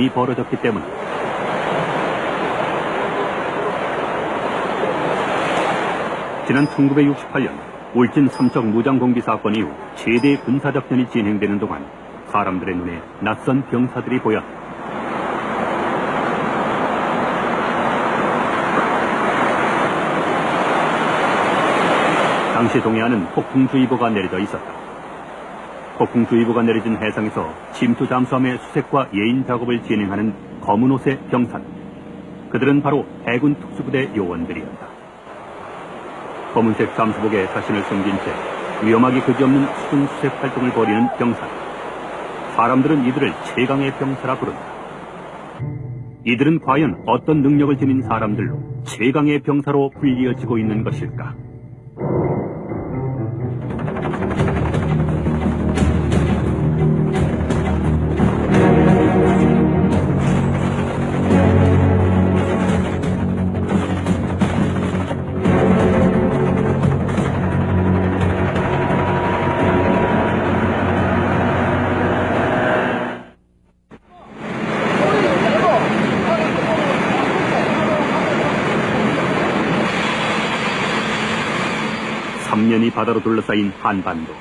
이 벌어졌기 때문에 지난 1968년 울진 삼척 무장공비 사건 이후 최대 군사작전이 진행되는 동안 사람들의 눈에 낯선 병사들이 보였다. 당시 동해안은 폭풍주의보가 내려져 있었다. 폭풍주의보가 내려진 해상에서 침투 잠수함의 수색과 예인 작업을 진행하는 검은 옷의 병사들. 그들은 바로 해군 특수부대 요원들이었다. 검은색 잠수복에 자신을 숨긴 채 위험하기 그지없는 수중 수색 활동을 벌이는 병사들. 사람들은 이들을 최강의 병사라 부른다. 이들은 과연 어떤 능력을 지닌 사람들로 최강의 병사로 불리어지고 있는 것일까? 바다로 둘러싸인 한반도.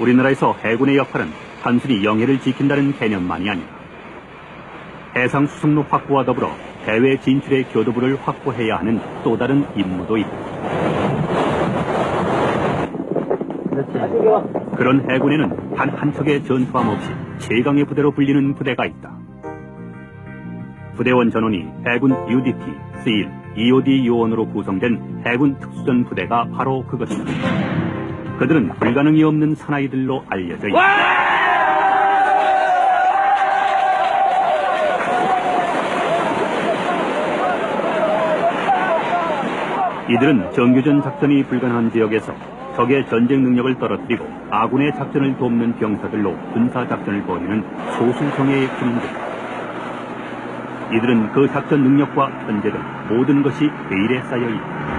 우리나라에서 해군의 역할은 단순히 영해를 지킨다는 개념만이 아니다. 해상 수송로 확보와 더불어 해외 진출의 교도부를 확보해야 하는 또 다른 임무도 있다. 그런 해군에는 단 한 척의 전투함 없이 최강의 부대로 불리는 부대가 있다. 부대원 전원이 해군 UDT, SEAL, EOD 요원으로 구성된 해군 특수전 부대가 바로 그것이다. 그들은 불가능이 없는 사나이들로 알려져 있다. 이들은 정규전 작전이 불가능한 지역에서 적의 전쟁 능력을 떨어뜨리고 아군의 작전을 돕는 병사들로 군사 작전을 벌이는 소수정예의 군인들. 이들은 그 작전 능력과 현재 등 모든 것이 베일에 쌓여 있다.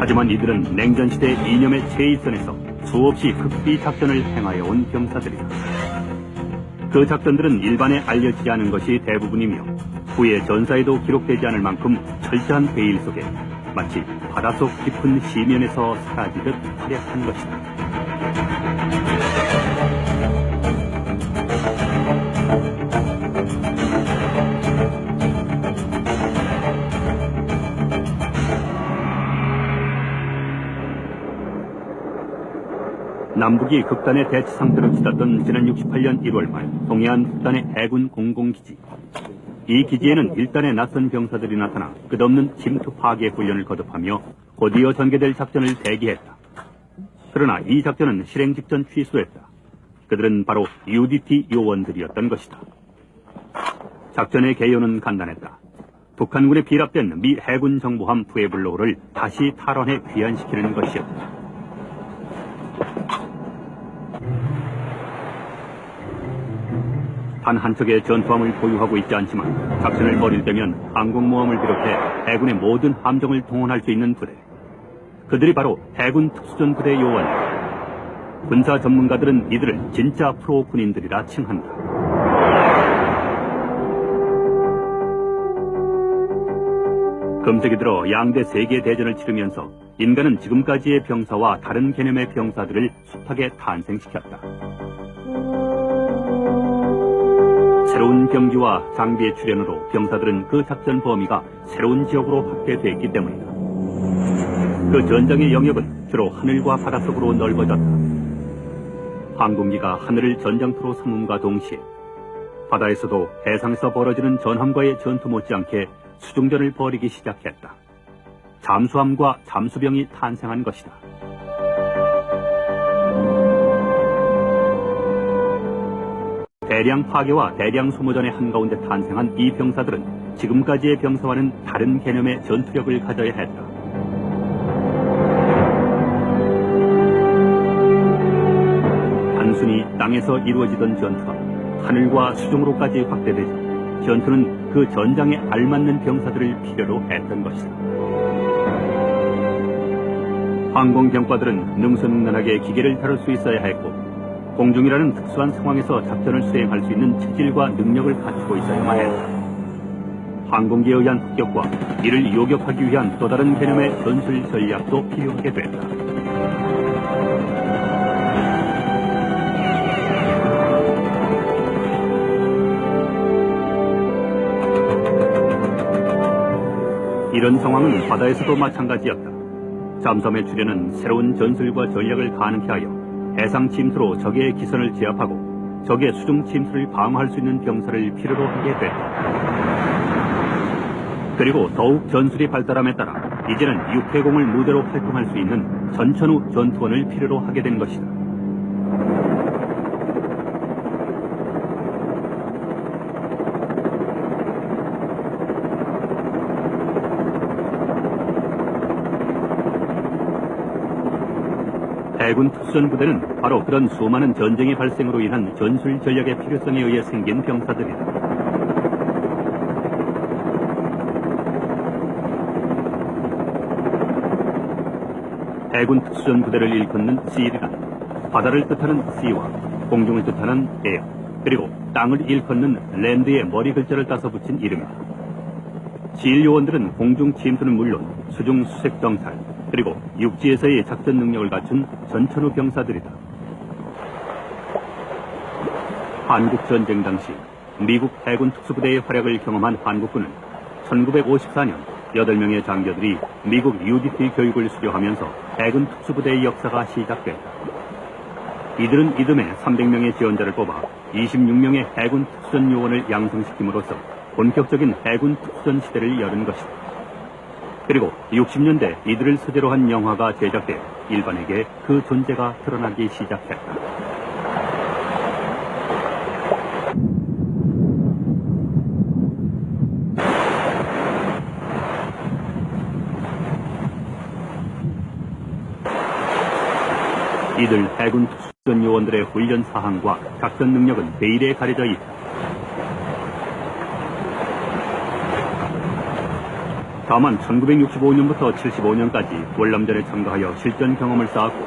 하지만 이들은 냉전시대 이념의 최일선에서 수없이 극비 작전을 행하여 온 병사들이다. 그 작전들은 일반에 알려지지 않은 것이 대부분이며 후에 전사에도 기록되지 않을 만큼 철저한 베일 속에 마치 바닷속 깊은 시면에서 사라지듯 활약한 것이다. 남북이 극단의 대치 상태로 치닫던 지난 68년 1월 말 동해안 북단의 해군 공공기지. 이 기지에는 일단의 낯선 병사들이 나타나 끝없는 침투 파괴 훈련을 거듭하며 곧이어 전개될 작전을 대기했다. 그러나 이 작전은 실행 직전 취소했다. 그들은 바로 UDT 요원들이었던 것이다. 작전의 개요는 간단했다. 북한군에 비랍된 미 해군 정보함 푸에블로우를 다시 탈환해 귀환시키는 것이었다. 단 한 척의 전투함을 보유하고 있지 않지만 작전을 벌일 때면 항공모함을 비롯해 해군의 모든 함정을 동원할 수 있는 부대. 그들이 바로 해군 특수전 부대 요원. 군사 전문가들은 이들을 진짜 프로 군인들이라 칭한다. 금세기 들어 양대 세계 대전을 치르면서 인간은 지금까지의 병사와 다른 개념의 병사들을 숱하게 탄생시켰다. 새로운 병기와 장비의 출현으로 병사들은 그 작전 범위가 새로운 지역으로 확대됐기 때문이다. 그 전장의 영역은 주로 하늘과 바닷속으로 넓어졌다. 항공기가 하늘을 전장터로 삼음과 동시에 바다에서도 해상에서 벌어지는 전함과의 전투 못지않게 수중전을 벌이기 시작했다. 잠수함과 잠수병이 탄생한 것이다. 대량 파괴와 대량 소모전의 한가운데 탄생한 이 병사들은 지금까지의 병사와는 다른 개념의 전투력을 가져야 했다. 단순히 땅에서 이루어지던 전투가 하늘과 수중으로까지 확대되자 전투는 그 전장에 알맞는 병사들을 필요로 했던 것이다. 항공병과들은 능수능란하게 기계를 다룰 수 있어야 했고 공중이라는 특수한 상황에서 작전을 수행할 수 있는 체질과 능력을 갖추고 있어야만 했다. 항공기에 의한 습격과 이를 요격하기 위한 또 다른 개념의 전술 전략도 필요하게 됐다. 이런 상황은 바다에서도 마찬가지였다. 잠수함의 출현은 새로운 전술과 전략을 가능케 하여 해상 침수로 적의 기선을 제압하고 적의 수중 침수를 방어할 수 있는 병사를 필요로 하게 됐다. 그리고 더욱 전술이 발달함에 따라 이제는 육해공을 무대로 활동할 수 있는 전천후 전투원을 필요로 하게 된 것이다. 해군 특수전 부대는 바로 그런 수많은 전쟁의 발생으로 인한 전술 전략의 필요성에 의해 생긴 병사들이다. 해군 특수전 부대를 일컫는 C이란 바다를 뜻하는 C와 공중을 뜻하는 에어 그리고 땅을 일컫는 랜드의 머리 글자를 따서 붙인 이름이다. 지일 요원들은 공중 침투는 물론 수중 수색 정찰 그리고 육지에서의 작전 능력을 갖춘 전천후 병사들이다. 한국 전쟁 당시 미국 해군 특수부대의 활약을 경험한 한국군은 1954년 8명의 장교들이 미국 UDT 교육을 수료하면서 해군 특수부대의 역사가 시작됐다. 이들은 이듬해 300명의 지원자를 뽑아 26명의 해군 특수전 요원을 양성시킴으로써 본격적인 해군 특수전 시대를 열은 것이다. 그리고 60년대 이들을 소재로 한 영화가 제작돼 일반에게 그 존재가 드러나기 시작했다. 이들 해군 특수전 요원들의 훈련 사항과 작전 능력은 베일에 가려져 있다. 다만 1965년부터 75년까지 월남전에 참가하여 실전 경험을 쌓았고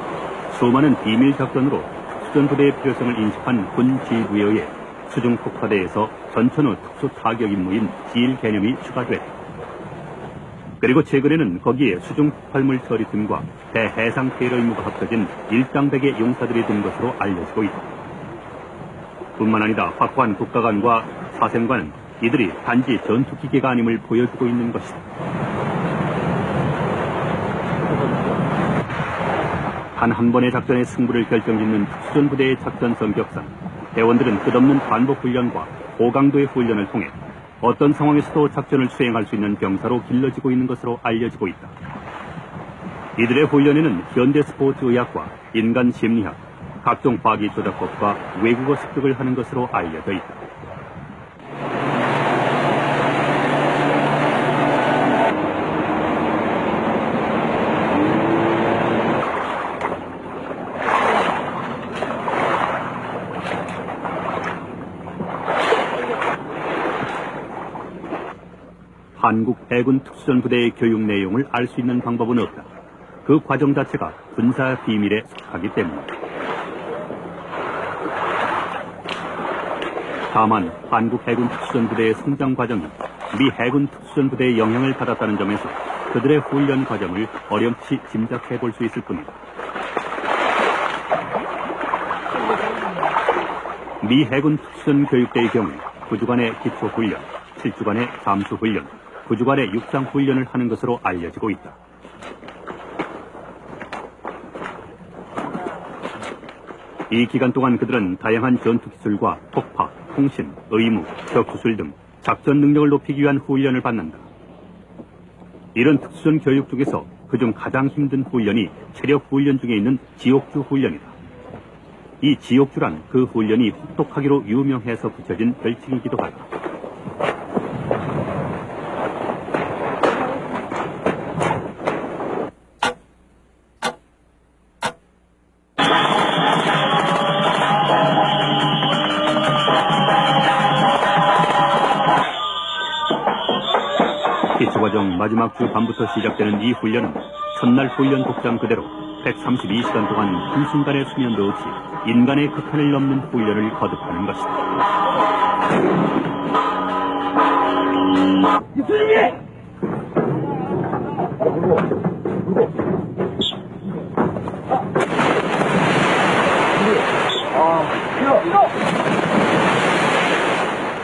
수많은 비밀 작전으로 특수전 부대의 필요성을 인식한 군 지휘부에 의해 수중 폭파대에서 전천후 특수 타격 임무인 지일 개념이 추가됐다. 그리고 최근에는 거기에 수중 폭발물 처리 등과 대해상 테러 임무가 합쳐진 일당백의 용사들이 된 것으로 알려지고 있다. 뿐만 아니라 확고한 국가관과 사생관은 이들이 단지 전투기계가 아님을 보여주고 있는 것이다. 단 한 번의 작전의 승부를 결정짓는 특수전 부대의 작전 성격상 대원들은 끝없는 반복 훈련과 고강도의 훈련을 통해 어떤 상황에서도 작전을 수행할 수 있는 병사로 길러지고 있는 것으로 알려지고 있다. 이들의 훈련에는 현대 스포츠 의학과 인간 심리학, 각종 과기 조작법과 외국어 습득을 하는 것으로 알려져 있다. 한국 해군 특수전 부대의 교육 내용을 알 수 있는 방법은 없다. 그 과정 자체가 군사 비밀에 속하기 때문이다. 다만 한국 해군 특수전 부대의 성장 과정이 미 해군 특수전 부대의 영향을 받았다는 점에서 그들의 훈련 과정을 어렴치 짐작해 볼 수 있을 뿐이다. 미 해군 특수전 교육대의 경우 9주간의 기초 훈련, 7주간의 잠수 훈련, 9주간의 육상 훈련을 하는 것으로 알려지고 있다. 이 기간 동안 그들은 다양한 전투 기술과 폭파, 통신, 의무, 격투술 등 작전 능력을 높이기 위한 훈련을 받는다. 이런 특수전 교육 중에서 그중 가장 힘든 훈련이 체력 훈련 중에 있는 지옥주 훈련이다. 이 지옥주란 그 훈련이 혹독하기로 유명해서 붙여진 별칭이기도 하다. 밤부터 시작되는 이 훈련은 첫날 훈련 복장 그대로 132시간 동안 한순간의 수면도 없이 인간의 극한을 넘는 훈련을 거듭하는 것이다.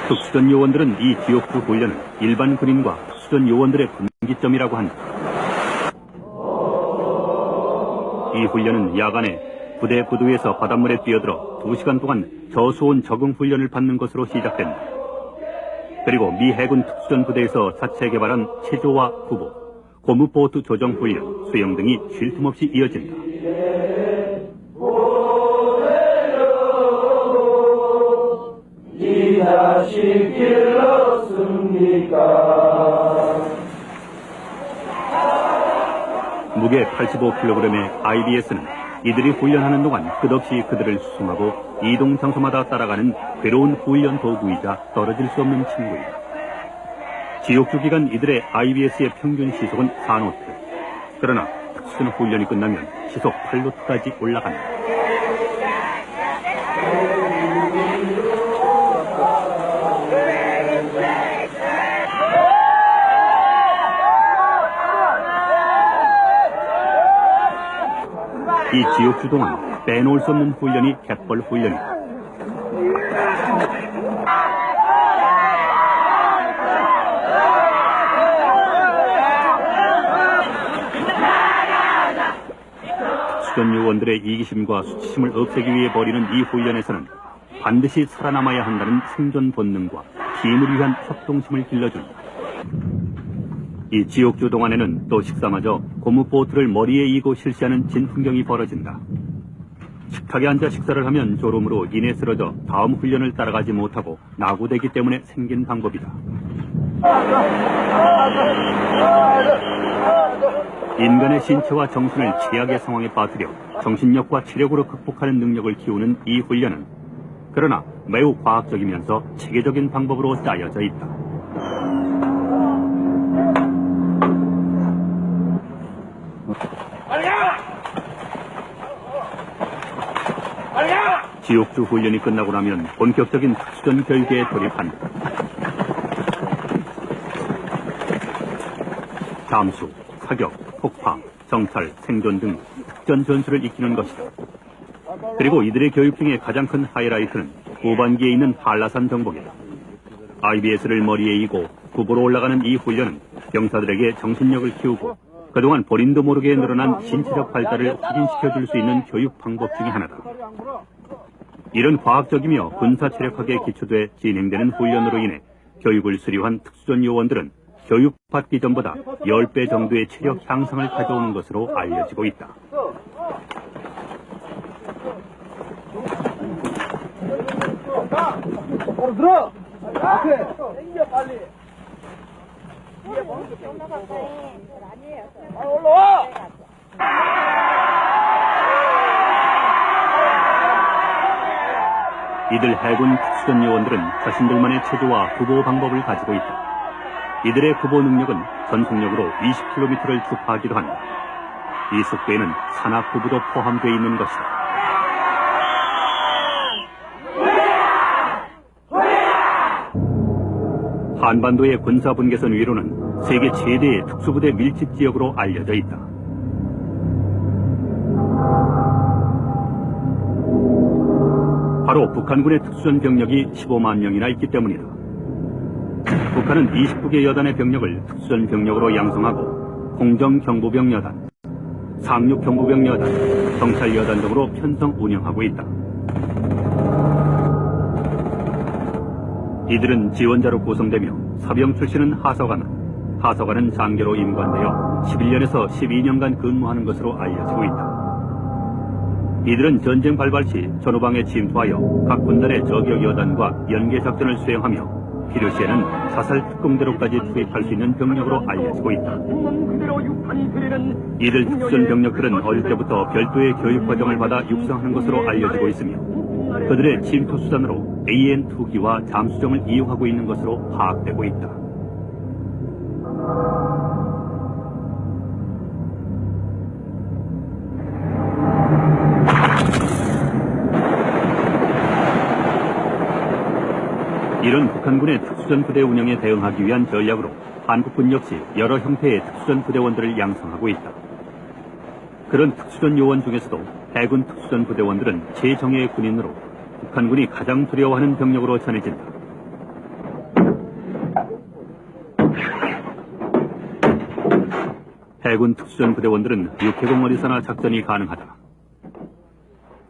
특수전 요원들은 이 지옥수 훈련을 일반 군인과 특수전 요원들의 분기점이라고 한다. 이 훈련은 야간에 부대 구도에서 바닷물에 뛰어들어 2시간 동안 저수온 적응 훈련을 받는 것으로 시작된다. 그리고 미 해군 특수전 부대에서 자체 개발한 체조와 구보, 고무보트 조정 훈련, 수영 등이 쉴 틈 없이 이어진다. 무게 85kg의 IBS는 이들이 훈련하는 동안 끝없이 그들을 수송하고 이동 장소마다 따라가는 괴로운 훈련 도구이자 떨어질 수 없는 친구이다. 지옥주 기간 이들의 IBS의 평균 시속은 4노트. 그러나 특수전 훈련이 끝나면 시속 8노트까지 올라간다. 이 지옥주 동안 빼놓을 수 없는 훈련이 갯벌 훈련이다. 수전 요원들의 이기심과 수치심을 없애기 위해 벌이는 이 훈련에서는 반드시 살아남아야 한다는 생존 본능과 힘을 위한 협동심을 길러준다. 이 지옥주 동안에는 또 식사마저 고무보트를 머리에 이고 실시하는 진풍경이 벌어진다. 식탁에 앉아 식사를 하면 졸음으로 인해 쓰러져 다음 훈련을 따라가지 못하고 낙오되기 때문에 생긴 방법이다. 인간의 신체와 정신을 최악의 상황에 빠뜨려 정신력과 체력으로 극복하는 능력을 키우는 이 훈련은 그러나 매우 과학적이면서 체계적인 방법으로 짜여져 있다. 지옥주 훈련이 끝나고 나면 본격적인 특수전 교육에 돌입한다. 잠수, 사격, 폭파, 정찰, 생존 등 특전 전술을 익히는 것이다. 그리고 이들의 교육 중에 가장 큰 하이라이트는 후반기에 있는 한라산 정복이다. IBS를 머리에 이고 구보로 올라가는 이 훈련은 병사들에게 정신력을 키우고 그동안 본인도 모르게 늘어난 신체적 발달을 확인시켜 줄 수 있는 교육 방법 중의 하나다. 이런 과학적이며 군사 체력학에 기초돼 진행되는 훈련으로 인해 교육을 수료한 특수전 요원들은 교육받기 전보다 10배 정도의 체력 향상을 가져오는 것으로 알려지고 있다. 바로 들어! 앞에! 당겨, 빨리! 아, 올라와! 이들 해군 특수전 요원들은 자신들만의 체조와 구보 방법을 가지고 있다. 이들의 구보 능력은 전속력으로 20km를 주파하기도 한다. 이 속도에는 산악 구부도 포함되어 있는 것이다. 한반도의 군사 분계선 위로는 세계 최대의 특수부대 밀집 지역으로 알려져 있다. 바로 북한군의 특수전 병력이 15만 명이나 있기 때문이다. 북한은 29개 여단의 병력을 특수전 병력으로 양성하고 공정경보병 여단, 상륙경보병 여단, 경찰 여단 등으로 편성 운영하고 있다. 이들은 지원자로 구성되며 사병 출신은 하서관은, 하서관은 장교로 임관되어 11년에서 12년간 근무하는 것으로 알려지고 있다. 이들은 전쟁 발발 시 전후방에 침투하여 각 군단의 저격 여단과 연계 작전을 수행하며 필요시에는 사살 특공대로까지 투입할 수 있는 병력으로 알려지고 있다. 이들 특전 병력들은 어릴 때부터 별도의 교육 과정을 받아 육성하는 것으로 알려지고 있으며 그들의 침투 수단으로 AN2기와 잠수정을 이용하고 있는 것으로 파악되고 있다. 이런 북한군의 특수전 부대 운영에 대응하기 위한 전략으로 한국군 역시 여러 형태의 특수전 부대원들을 양성하고 있다. 그런 특수전 요원 중에서도 해군 특수전 부대원들은 제정예의 군인으로 북한군이 가장 두려워하는 병력으로 전해진다. 해군 특수전 부대원들은 육해공 어디서나 작전이 가능하다.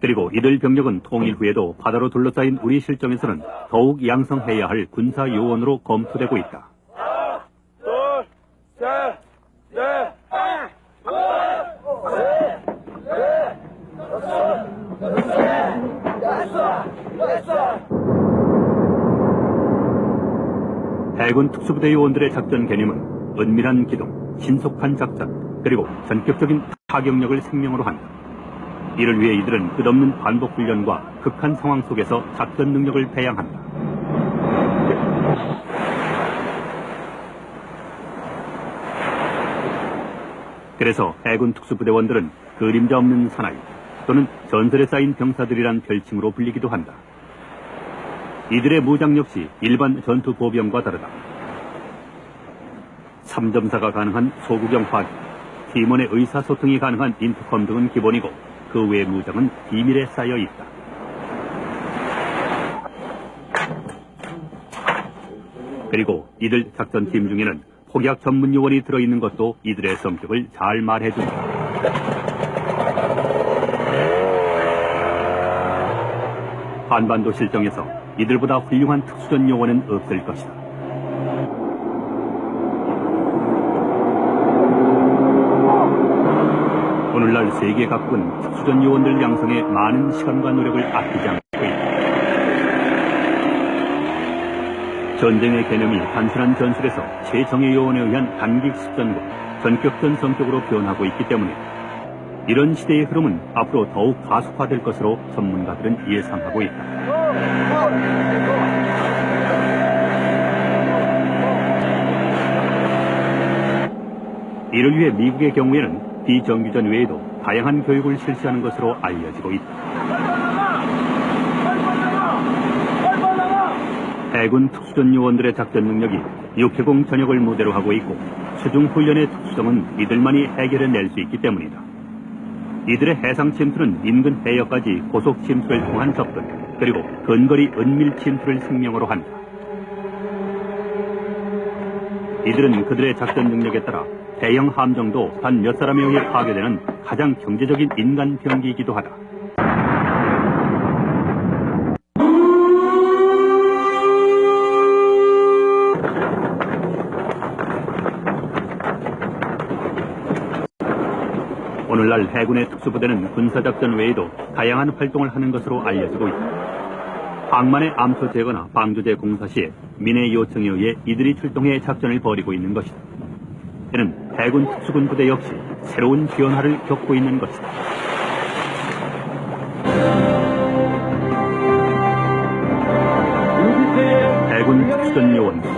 그리고 이들 병력은 통일 후에도 바다로 둘러싸인 우리 실정에서는 더욱 양성해야 할 군사 요원으로 검토되고 있다. 해군 특수부대 요원들의 작전 개념은 은밀한 기동, 신속한 작전, 그리고 전격적인 타격력을 생명으로 한다. 이를 위해 이들은 끝없는 반복 훈련과 극한 상황 속에서 작전 능력을 배양한다. 그래서 해군 특수부대원들은 그림자 없는 사나이 또는 전설에 쌓인 병사들이란 별칭으로 불리기도 한다. 이들의 무장 역시 일반 전투 보병과 다르다. 3점사가 가능한 소구경 화기, 팀원의 의사소통이 가능한 인터컴 등은 기본이고 그 외의 무장은 비밀에 쌓여 있다. 그리고 이들 작전팀 중에는 폭약 전문 요원이 들어있는 것도 이들의 성격을 잘 말해준다. 한반도 실정에서 이들보다 훌륭한 특수전 요원은 없을 것이다. 오늘날 세계 각국은 특수전 요원들 양성에 많은 시간과 노력을 아끼지 않고 있다. 전쟁의 개념이 단순한 전술에서 최정예 요원에 의한 단기 습전과 전격전 성격으로 변하고 있기 때문에 이런 시대의 흐름은 앞으로 더욱 가속화될 것으로 전문가들은 예상하고 있다. 이를 위해 미국의 경우에는 비정규전 외에도 다양한 교육을 실시하는 것으로 알려지고 있다. 해군 특수전 요원들의 작전 능력이 육해공 전역을 무대로 하고 있고 최종 훈련의 특수성은 이들만이 해결해낼 수 있기 때문이다. 이들의 해상 침투는 인근 해역까지 고속 침투를 통한 접근 그리고 근거리 은밀 침투를 생명으로 한다. 이들은 그들의 작전 능력에 따라 대형 함정도 단 몇 사람에 의해 파괴되는 가장 경제적인 인간 병기이기도 하다. 오늘날 해군의 특수부대는 군사작전 외에도 다양한 활동을 하는 것으로 알려지고 있다. 항만의 암초 제거나 방조제 공사 시에 민의 요청에 의해 이들이 출동해 작전을 벌이고 있는 것이다. 이는 해군 특수군 부대 역시 새로운 변화를 겪고 있는 것이다. 해군 특수전 요원들.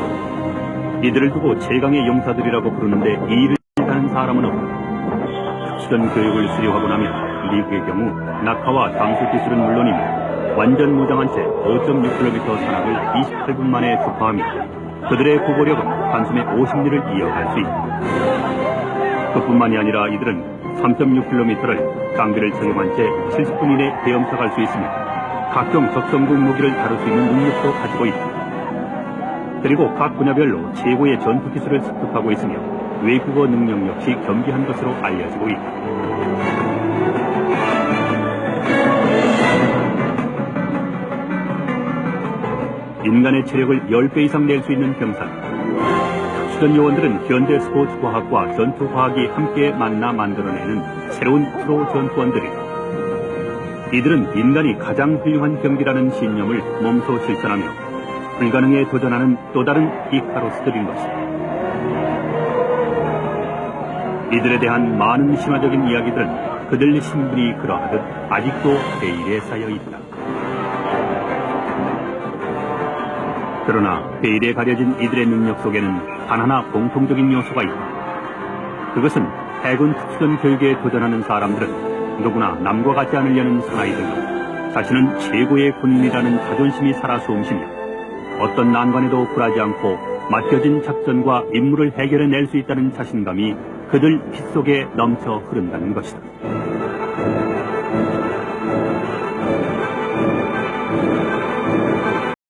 이들을 두고 최강의 용사들이라고 부르는데 이 일을 하는 사람은 없다. 특수전 교육을 수료하고 나면 미국의 경우 낙하와 장수 기술은 물론이며 완전 무장한 채 5.6km 산악을 28분 만에 주파하며 그들의 구보력은 단숨에 50리를 이어갈 수 있다. 그뿐만이 아니라 이들은 3.6km를 장비를 착용한 채 70분 이내 헤엄쳐갈 수 있으며 각종 적성국 무기를 다룰 수 있는 능력도 가지고 있다. 그리고 각 분야별로 최고의 전투 기술을 습득하고 있으며 외국어 능력 역시 겸비한 것으로 알려지고 있다. 인간의 체력을 10배 이상 낼 수 있는 병사. 특수전 요원들은 현대 스포츠 과학과 전투 과학이 함께 만나 만들어내는 새로운 프로 전투원들이다. 이들은 인간이 가장 훌륭한 경기라는 신념을 몸소 실천하며 불가능에 도전하는 또 다른 이카로스들인 것이다. 이들에 대한 많은 신화적인 이야기들은 그들 신분이 그러하듯 아직도 베일에 쌓여 있다. 그러나 베일에 가려진 이들의 능력 속에는 단 하나 공통적인 요소가 있다. 그것은 해군 특수전 교육에 도전하는 사람들은 누구나 남과 같지 않으려는 사나이들로 자신은 최고의 군인이라는 자존심이 살아 숨쉬며 어떤 난관에도 굴하지 않고 맡겨진 작전과 임무를 해결해낼 수 있다는 자신감이 그들 피 속에 넘쳐 흐른다는 것이다.